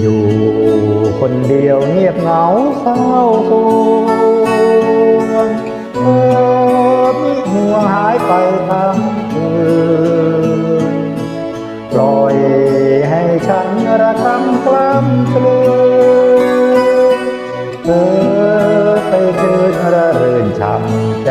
อยู่คนเดียวเงียบเหงาเศร้าโศกเธอมีห่วหายไปทั้งคืนปล่อยให้ฉันระทำกล้ำกลืนเธอไปคืนระเรื่นช่ำใจ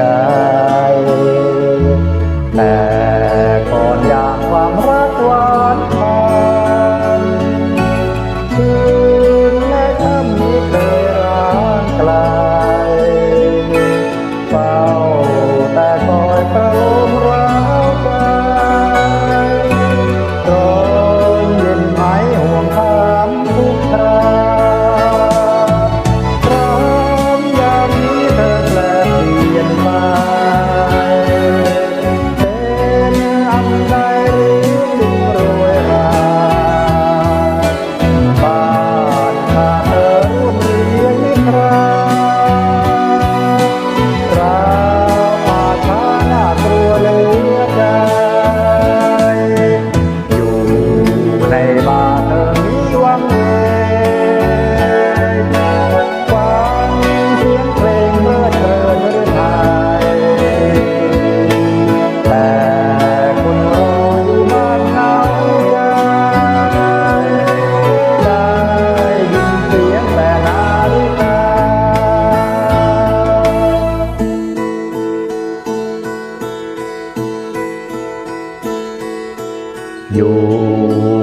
อยู่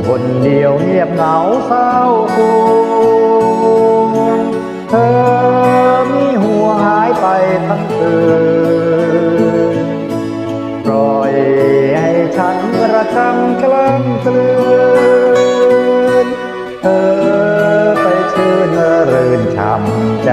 คนเดียวเงียบเหงาเศร้าโศเธอมีหัวหายไปทั้งคืนปล่อยให้ฉันระกำกลั้นกลืนเธอไปชื่นรื่นช่ำใจ